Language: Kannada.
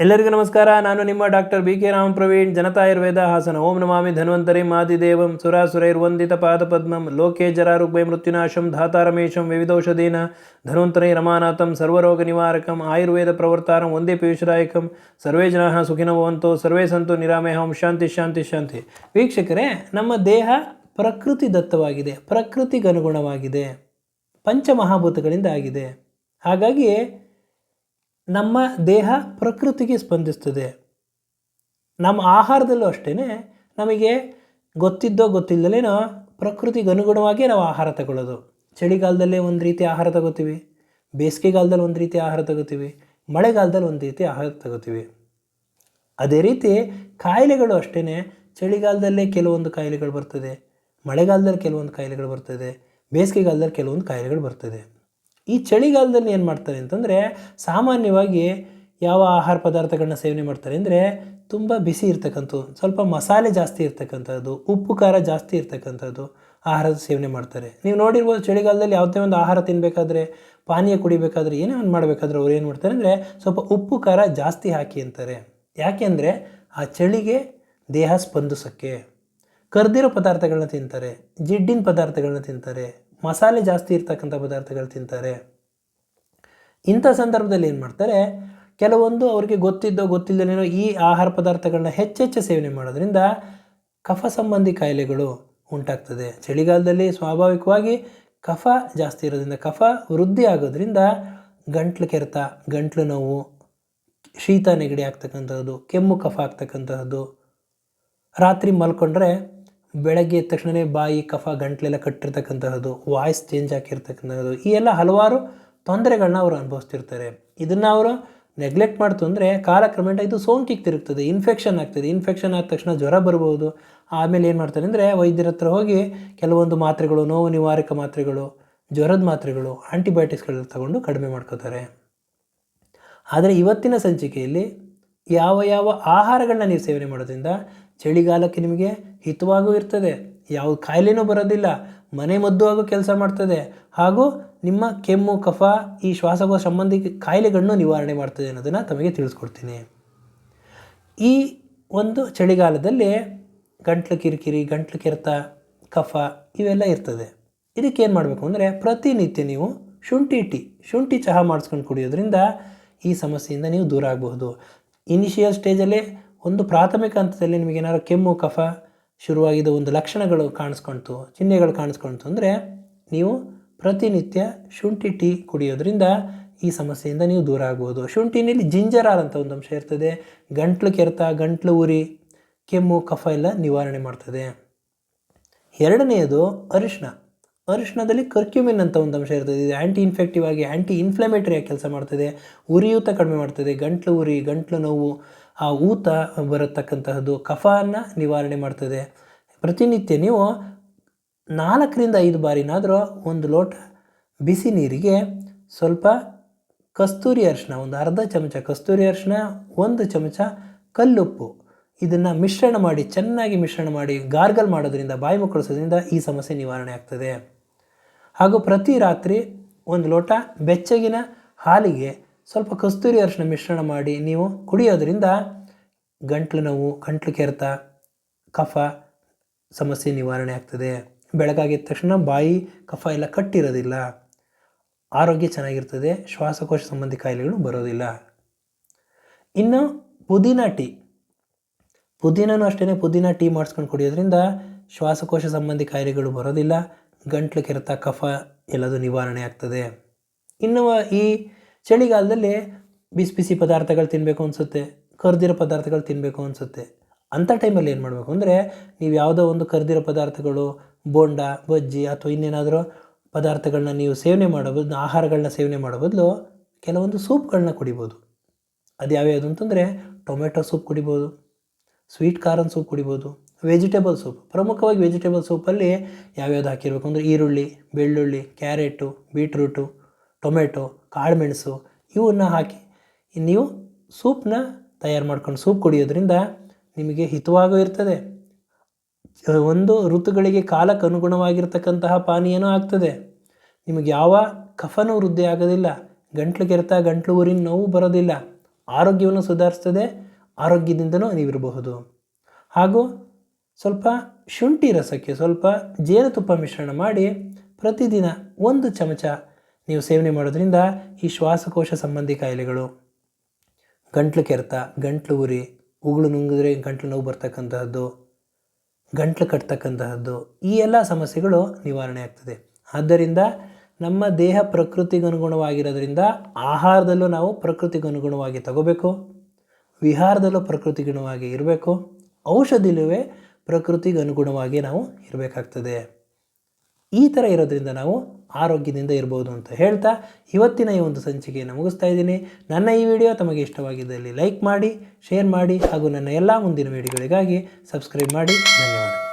ಎಲ್ಲರಿಗೂ ನಮಸ್ಕಾರ. ನಾನು ನಿಮ್ಮ doctor B K Rama Praveen, Janata Ayurveda Hassan. ಓಂ ನಮಾಮಿ. ಧನ್ವಂತರಿ ಮಾದಿದೇವಂ ಸುರಾಸುರೈರ್ವಂದಿತ ಪಾದಪದ್ಮಂ. ಲೋಕೆ ಜರಾರುಗ್ಭಯ ಮೃತ್ಯುನಾಶಂ ಧಾತಾರಮೇಶಂ ವಿವಿಧೌಷಧೀನ. ಧನ್ವಂತರೈ ರಮಾನಾಥಂ ಸರ್ವರೋಗ ನಿವಾರಕಂ. ಆಯುರ್ವೇದ ಪ್ರವರ್ತಾರಂ ಒಂದೇ ಪಿಯುಷದಾಯಕಂ. ಸರ್ವೇ ಜನ ಸುಖಿನವಂತೋ ಸರ್ವೇ ಸಂತು ನಿರಾಮೇಹಂ ಶಾಂತಿ ಶಾಂತಿ ಶಾಂತಿ. ವೀಕ್ಷಕರೇ, ನಮ್ಮ ದೇಹ ಪ್ರಕೃತಿ ದತ್ತವಾಗಿದೆ. ಪ್ರಕೃತಿಗನುಗುಣವಾಗಿದೆ. ಪಂಚಮಹಾಭೂತಗಳಿಂದ ಆಗಿದೆ ಹಾಗಾಗಿ ನಮ್ಮ ದೇಹ ಪ್ರಕೃತಿಗೆ ಸ್ಪಂದಿಸ್ತದೆ. ನಮ್ಮ ಆಹಾರದಲ್ಲೂ ಅಷ್ಟೇ ನಮಗೆ ಗೊತ್ತಿದ್ದೋ ಗೊತ್ತಿಲ್ಲದೇನೋ ಪ್ರಕೃತಿಗೆ ಅನುಗುಣವಾಗಿ ನಾವು ಆಹಾರ ತಗೊಳ್ಳೋದು. ಚಳಿಗಾಲದಲ್ಲೇ ಒಂದು ರೀತಿ ಆಹಾರ ತಗೋತೀವಿ, ಬೇಸಿಗೆಗಾಲದಲ್ಲಿ ಒಂದು ರೀತಿ ಆಹಾರ ತಗೋತೀವಿ, ಮಳೆಗಾಲದಲ್ಲಿ ಒಂದು ರೀತಿ ಆಹಾರ ತಗೋತೀವಿ. ಅದೇ ರೀತಿ ಕಾಯಿಲೆಗಳು ಅಷ್ಟೇ ಚಳಿಗಾಲದಲ್ಲೇ ಕೆಲವೊಂದು ಕಾಯಿಲೆಗಳು ಬರ್ತದೆ, ಮಳೆಗಾಲದಲ್ಲಿ ಕೆಲವೊಂದು ಕಾಯಿಲೆಗಳು ಬರ್ತದೆ, ಬೇಸಿಗೆಗಾಲದಲ್ಲಿ ಕೆಲವೊಂದು ಕಾಯಿಲೆಗಳು ಬರ್ತದೆ. ಈ ಚಳಿಗಾಲದಲ್ಲಿ ಏನು ಮಾಡ್ತಾರೆ ಅಂತಂದರೆ ಸಾಮಾನ್ಯವಾಗಿ ಯಾವ ಆಹಾರ ಪದಾರ್ಥಗಳನ್ನ ಸೇವನೆ ಮಾಡ್ತಾರೆ ಅಂದರೆ ತುಂಬ ಬಿಸಿ ಇರ್ತಕ್ಕಂಥದ್ದು, ಸ್ವಲ್ಪ ಮಸಾಲೆ ಜಾಸ್ತಿ ಇರ್ತಕ್ಕಂಥದ್ದು, ಉಪ್ಪು ಖಾರ ಜಾಸ್ತಿ ಇರ್ತಕ್ಕಂಥದ್ದು ಆಹಾರದ ಸೇವನೆ ಮಾಡ್ತಾರೆ. ನೀವು ನೋಡಿರ್ಬೋದು ಚಳಿಗಾಲದಲ್ಲಿ ಯಾವುದೇ ಒಂದು ಆಹಾರ ತಿನ್ನಬೇಕಾದ್ರೆ ಪಾನೀಯ ಕುಡಿಬೇಕಾದ್ರೆ ಏನೇ ಒಂದು ಮಾಡಬೇಕಾದ್ರೆ ಅವ್ರು ಏನು ಮಾಡ್ತಾರೆ ಅಂದರೆ ಸ್ವಲ್ಪ ಉಪ್ಪು ಖಾರ ಜಾಸ್ತಿ ಹಾಕಿ ಅಂತಾರೆ. ಯಾಕೆ ಅಂದರೆ ಆ ಚಳಿಗೆ ದೇಹ ಸ್ಪಂದಿಸೋಕ್ಕೆ. ಕರ್ದಿರೋ ಪದಾರ್ಥಗಳನ್ನ ತಿಂತಾರೆ, ಜಿಡ್ಡಿನ ಪದಾರ್ಥಗಳನ್ನ ತಿಂತಾರೆ ಮಸಾಲೆ ಜಾಸ್ತಿ ಇರ್ತಕ್ಕಂಥ ಪದಾರ್ಥಗಳು ತಿಂತಾರೆ. ಇಂಥ ಸಂದರ್ಭದಲ್ಲಿ ಏನು ಮಾಡ್ತಾರೆ, ಕೆಲವೊಂದು ಅವರಿಗೆ ಗೊತ್ತಿದ್ದೋ ಗೊತ್ತಿಲ್ಲದೇನೋ ಈ ಆಹಾರ ಪದಾರ್ಥಗಳನ್ನ ಹೆಚ್ಚೆಚ್ಚು ಸೇವನೆ ಮಾಡೋದ್ರಿಂದ ಕಫ ಸಂಬಂಧಿ ಕಾಯಿಲೆಗಳು ಉಂಟಾಗ್ತದೆ. ಚಳಿಗಾಲದಲ್ಲಿ ಸ್ವಾಭಾವಿಕವಾಗಿ ಕಫ ಜಾಸ್ತಿ ಇರೋದ್ರಿಂದ, ಕಫ ವೃದ್ಧಿ ಆಗೋದ್ರಿಂದ ಗಂಟ್ಲು ಕೆರೆತ, ಗಂಟ್ಲು ನೋವು, ಶೀತ ನೆಗಡಿ ಆಗ್ತಕ್ಕಂಥದ್ದು, ಕೆಮ್ಮು, ಕಫ ಆಗ್ತಕ್ಕಂಥದ್ದು, ರಾತ್ರಿ ಮಲ್ಕೊಂಡ್ರೆ ಬೆಳಗ್ಗೆ ಎದ್ದ ತಕ್ಷಣವೇ ಬಾಯಿ, ಕಫ, ಗಂಟ್ಲೆಲ್ಲ ಕಟ್ಟಿರ್ತಕ್ಕಂತಹದ್ದು ವಾಯ್ಸ್ ಚೇಂಜ್ ಆಗಿರ್ತಕ್ಕಂಥದ್ದು ಈ ಎಲ್ಲ ಹಲವಾರು ತೊಂದರೆಗಳನ್ನ ಅವರು ಅನುಭವಿಸ್ತಿರ್ತಾರೆ. ಇದನ್ನು ಅವರು ನೆಗ್ಲೆಕ್ಟ್ ಮಾಡ್ತು ಅಂದರೆ ಕಾಲಕ್ರಮೇಣ ಇದು ಸೋಂಕಿಗೆ ತಿರುಗ್ತದೆ ಇನ್ಫೆಕ್ಷನ್ ಆಗ್ತದೆ. ಇನ್ಫೆಕ್ಷನ್ ಆದ ತಕ್ಷಣ ಜ್ವರ ಬರ್ಬೋದು. ಆಮೇಲೆ ಏನು ಮಾಡ್ತಾರೆ ಅಂದರೆ ವೈದ್ಯರ ಹತ್ರ ಹೋಗಿ ಕೆಲವೊಂದು ಮಾತ್ರೆಗಳು, ನೋವು ನಿವಾರಕ ಮಾತ್ರೆಗಳು, ಜ್ವರದ ಮಾತ್ರೆಗಳು ಆ್ಯಂಟಿಬಯೋಟಿಕ್ಸ್ಗಳನ್ನ ತಗೊಂಡು ಕಡಿಮೆ ಮಾಡ್ಕೋತಾರೆ. ಆದರೆ ಇವತ್ತಿನ ಸಂಚಿಕೆಯಲ್ಲಿ ಯಾವ ಯಾವ ಆಹಾರಗಳನ್ನ ನೀವು ಸೇವನೆ ಮಾಡೋದ್ರಿಂದ ಚಳಿಗಾಲಕ್ಕೆ ನಿಮಗೆ ಹಿತವಾಗೂ ಇರ್ತದೆ. ಯಾವ ಕಾಯಿಲೆನೂ ಬರೋದಿಲ್ಲ. ಮನೆ ಮದ್ದು ಆಗೋ ಕೆಲಸ ಮಾಡ್ತದೆ. ಹಾಗೂ ನಿಮ್ಮ ಕೆಮ್ಮು, ಕಫ, ಈ ಶ್ವಾಸಕೋಶ ಸಂಬಂಧಿ ಕಾಯಿಲೆಗಳನ್ನು ನಿವಾರಣೆ ಮಾಡ್ತದೆ ಅನ್ನೋದನ್ನು ತಮಗೆ ತಿಳಿಸ್ಕೊಡ್ತೀನಿ. ಈ ಒಂದು ಚಳಿಗಾಲದಲ್ಲಿ ಗಂಟ್ಲು ಕಿರಿಕಿರಿ, ಗಂಟ್ಲು ಕೆರೆತ, ಕಫ ಇವೆಲ್ಲ ಇರ್ತದೆ. ಇದಕ್ಕೆ ಏನು ಮಾಡಬೇಕು ಅಂದರೆ ಪ್ರತಿನಿತ್ಯ ನೀವು ಶುಂಠಿ ಟೀ, ಶುಂಠಿ ಚಹಾ ಮಾಡಿಸ್ಕೊಂಡು ಕುಡಿಯೋದ್ರಿಂದ ಈ ಸಮಸ್ಯೆಯಿಂದ ನೀವು ದೂರ ಆಗಬಹುದು. ಇನಿಷಿಯಲ್ ಸ್ಟೇಜಲ್ಲೇ ಒಂದು ಪ್ರಾಥಮಿಕ ಹಂತದಲ್ಲಿ ನಿಮಗೇನಾದ್ರು ಕೆಮ್ಮು, ಕಫ ಶುರುವಾಗಿದ್ದ ಒಂದು ಲಕ್ಷಣಗಳು ಕಾಣಿಸ್ಕೊಳ್ತು, ಚಿಹ್ನೆಗಳು ಕಾಣಿಸ್ಕೊಳ್ತು ಅಂದರೆ ನೀವು ಪ್ರತಿನಿತ್ಯ ಶುಂಠಿ ಟೀ ಕುಡಿಯೋದ್ರಿಂದ ಈ ಸಮಸ್ಯೆಯಿಂದ ನೀವು ದೂರ ಆಗ್ಬೋದು. ಶುಂಠಿನಲ್ಲಿ ಜಿಂಜರಾಲ್ ಅಂತ ಒಂದು ಅಂಶ ಇರ್ತದೆ. ಗಂಟ್ಲು ಕೆರೆತ, ಗಂಟ್ಲು ಉರಿ, ಕೆಮ್ಮು, ಕಫ ಎಲ್ಲ ನಿವಾರಣೆ ಮಾಡ್ತದೆ. ಎರಡನೆಯದು ಅರಿಶಿನ ಅರಿಶಿಣದಲ್ಲಿ ಕರ್ಕ್ಯುಮಿನ್ ಅಂತ ಒಂದು ಅಂಶ ಇರ್ತದೆ. ಇದು ಆ್ಯಂಟಿ ಇನ್ಫೆಕ್ಟಿವ್ ಆಗಿ ಆ್ಯಂಟಿ ಇನ್ಫ್ಲಮೇಟರಿಯಾಗಿ ಕೆಲಸ ಮಾಡ್ತದೆ. ಉರಿಯೂತ ಕಡಿಮೆ ಮಾಡ್ತದೆ. ಗಂಟ್ಲು ಉರಿ, ಗಂಟ್ಲು ನೋವು ಆ ಊತ ಬರತಕ್ಕಂತಹದ್ದು ಕಫನ ನಿವಾರಣೆ ಮಾಡ್ತದೆ. ಪ್ರತಿನಿತ್ಯ ನೀವು ನಾಲ್ಕರಿಂದ ಐದು ಬಾರಿನಾದರೂ ಒಂದು ಲೋಟ ಬಿಸಿ ನೀರಿಗೆ ಸ್ವಲ್ಪ ಕಸ್ತೂರಿ ಅರಿಶಿನ ಒಂದು ಅರ್ಧ ಚಮಚ ಕಸ್ತೂರಿ ಅರಿಶಿನ ಒಂದು ಚಮಚ ಕಲ್ಲುಪ್ಪು. ಇದನ್ನು ಮಿಶ್ರಣ ಮಾಡಿ, ಚೆನ್ನಾಗಿ ಮಿಶ್ರಣ ಮಾಡಿ, ಗಾರ್ಗಲ್ ಮಾಡೋದ್ರಿಂದ, ಬಾಯಿ ಮುಕ್ಕಳಿಸೋದ್ರಿಂದ ಈ ಸಮಸ್ಯೆ ನಿವಾರಣೆ ಆಗ್ತದೆ. ಹಾಗೂ ಪ್ರತಿ ರಾತ್ರಿ ಒಂದು ಲೋಟ ಬೆಚ್ಚಗಿನ ಹಾಲಿಗೆ ಸ್ವಲ್ಪ ಕಸ್ತೂರಿ ಅರಿಶಿನ ಮಿಶ್ರಣ ಮಾಡಿ ನೀವು ಕುಡಿಯೋದ್ರಿಂದ ಗಂಟ್ಲು ನೋವು, ಗಂಟ್ಲು ಕೆರೆತ, ಕಫ ಸಮಸ್ಯೆ ನಿವಾರಣೆ ಆಗ್ತದೆ. ಬೆಳಗಾಗಿದ್ದ ತಕ್ಷಣ ಬಾಯಿ ಕಫ ಎಲ್ಲ ಕಟ್ಟಿರೋದಿಲ್ಲ. ಆರೋಗ್ಯ ಚೆನ್ನಾಗಿರ್ತದೆ, ಶ್ವಾಸಕೋಶ ಸಂಬಂಧಿ ಕಾಯಿಲೆಗಳು ಬರೋದಿಲ್ಲ. ಇನ್ನು ಪುದೀನ ಟೀ. ಪುದೀನೂ ಅಷ್ಟೇ ಪುದೀನ ಟೀ ಮಾಡಿಸ್ಕೊಂಡು ಕುಡಿಯೋದ್ರಿಂದ ಶ್ವಾಸಕೋಶ ಸಂಬಂಧಿ ಕಾಯಿಲೆಗಳು ಬರೋದಿಲ್ಲ, ಗಂಟ್ಲು ಕೆರೆತ, ಕಫ ಎಲ್ಲದು ನಿವಾರಣೆ ಆಗ್ತದೆ. ಇನ್ನು ಈ ಚಳಿಗಾಲದಲ್ಲಿ ಬಿಸಿ ಬಿಸಿ ಪದಾರ್ಥಗಳು ತಿನ್ನಬೇಕು ಅನಿಸುತ್ತೆ, ಕರ್ದಿರೋ ಪದಾರ್ಥಗಳು ತಿನ್ನಬೇಕು ಅನಿಸುತ್ತೆ. ಅಂಥ ಟೈಮಲ್ಲಿ ಏನು ಮಾಡಬೇಕು ಅಂದರೆ ನೀವು ಯಾವುದೋ ಒಂದು ಕರ್ದಿರೋ ಪದಾರ್ಥಗಳು, ಬೋಂಡ, ಬಜ್ಜಿ ಅಥವಾ ಇನ್ನೇನಾದರೂ ಪದಾರ್ಥಗಳನ್ನ ನೀವು ಸೇವನೆ ಮಾಡೋ ಬದಲು ಆಹಾರಗಳನ್ನ ಸೇವನೆ ಮಾಡೋ ಬದಲು ಕೆಲವೊಂದು ಸೂಪ್ಗಳನ್ನ ಕುಡಿಬೋದು. ಅದು ಯಾವ್ಯಾವುದು ಅಂತಂದರೆ ಟೊಮೆಟೊ ಸೂಪ್ ಕುಡಿಬೋದು, ಸ್ವೀಟ್ ಕಾರ್ನ್ ಸೂಪ್ ಕುಡಿಬೋದು, ವೆಜಿಟೇಬಲ್ ಸೂಪ್. ಪ್ರಮುಖವಾಗಿ ವೆಜಿಟೇಬಲ್ ಸೂಪಲ್ಲಿ ಯಾವ್ಯಾವ್ದು ಹಾಕಿರ್ಬೇಕು ಅಂದರೆ ಈರುಳ್ಳಿ, ಬೆಳ್ಳುಳ್ಳಿ, ಕ್ಯಾರೆಟು, ಬೀಟ್ರೂಟು ಟೊಮೆಟೊ ಕಾಳುಮೆಣಸು ಇವನ್ನು ಹಾಕಿ ನೀವು ಸೂಪ್ನ ತಯಾರು ಮಾಡ್ಕೊಂಡು ಸೂಪ್ ಕುಡಿಯೋದ್ರಿಂದ ನಿಮಗೆ ಹಿತವಾಗೂ ಇರ್ತದೆ. ಒಂದು ಋತುಗಳಿಗೆ ಕಾಲಕ್ಕೆ ಅನುಗುಣವಾಗಿರ್ತಕ್ಕಂತಹ ಪಾನೀಯನೂ ಆಗ್ತದೆ. ನಿಮಗೆ ಯಾವ ಕಫನೂ ವೃದ್ಧಿ ಆಗೋದಿಲ್ಲ. ಗಂಟ್ಲು ಕೆರೆತ, ಗಂಟ್ಲು ಊರಿನ ನೋವು ಬರೋದಿಲ್ಲ. ಆರೋಗ್ಯವನ್ನು ಸುಧಾರಿಸ್ತದೆ, ಆರೋಗ್ಯದಿಂದನೂ ನೀವಿರಬಹುದು. ಹಾಗೂ ಸ್ವಲ್ಪ ಶುಂಠಿ ರಸಕ್ಕೆ ಸ್ವಲ್ಪ ಜೇನುತುಪ್ಪ ಮಿಶ್ರಣ ಮಾಡಿ ಪ್ರತಿದಿನ ಒಂದು ಚಮಚ ನೀವು ಸೇವನೆ ಮಾಡೋದ್ರಿಂದ ಈ ಶ್ವಾಸಕೋಶ ಸಂಬಂಧಿ ಕಾಯಿಲೆಗಳು, ಗಂಟ್ಲು ಕೆರೆತ, ಗಂಟ್ಲು ಉರಿ, ಉಗುಳು ನುಂಗಿದ್ರೆ ಗಂಟ್ಲು ನೋವು ಬರ್ತಕ್ಕಂತಹದ್ದು, ಗಂಟ್ಲು ಕಟ್ತಕ್ಕಂತಹದ್ದು, ಈ ಎಲ್ಲ ಸಮಸ್ಯೆಗಳು ನಿವಾರಣೆ ಆಗ್ತದೆ. ಆದ್ದರಿಂದ ನಮ್ಮ ದೇಹ ಪ್ರಕೃತಿಗನುಗುಣವಾಗಿರೋದ್ರಿಂದ ಆಹಾರದಲ್ಲೂ ನಾವು ಪ್ರಕೃತಿಗನುಗುಣವಾಗಿ ತಗೋಬೇಕು, ವಿಹಾರದಲ್ಲೂ ಪ್ರಕೃತಿಗುಣವಾಗಿ ಇರಬೇಕು, ಔಷಧಿಲುವೇ ಪ್ರಕೃತಿಗನುಗುಣವಾಗಿ ನಾವು ಇರಬೇಕಾಗ್ತದೆ. ಈ ಥರ ಇರೋದ್ರಿಂದ ನಾವು ಆರೋಗ್ಯದಿಂದ ಇರ್ಬೋದು ಅಂತ ಹೇಳ್ತಾ ಇವತ್ತಿನ ಈ ಒಂದು ಸಂಚಿಕೆಯನ್ನು ಮುಗಿಸ್ತಾ ಇದ್ದೀನಿ. ನನ್ನ ಈ ವಿಡಿಯೋ ತಮಗೆ ಇಷ್ಟವಾಗಿದ್ದಲ್ಲಿ ಲೈಕ್ ಮಾಡಿ, ಶೇರ್ ಮಾಡಿ ಹಾಗೂ ನನ್ನ ಎಲ್ಲ ಮುಂದಿನ ವಿಡಿಯೋಗಳಿಗಾಗಿ ಸಬ್ಸ್ಕ್ರೈಬ್ ಮಾಡಿ. ಧನ್ಯವಾದ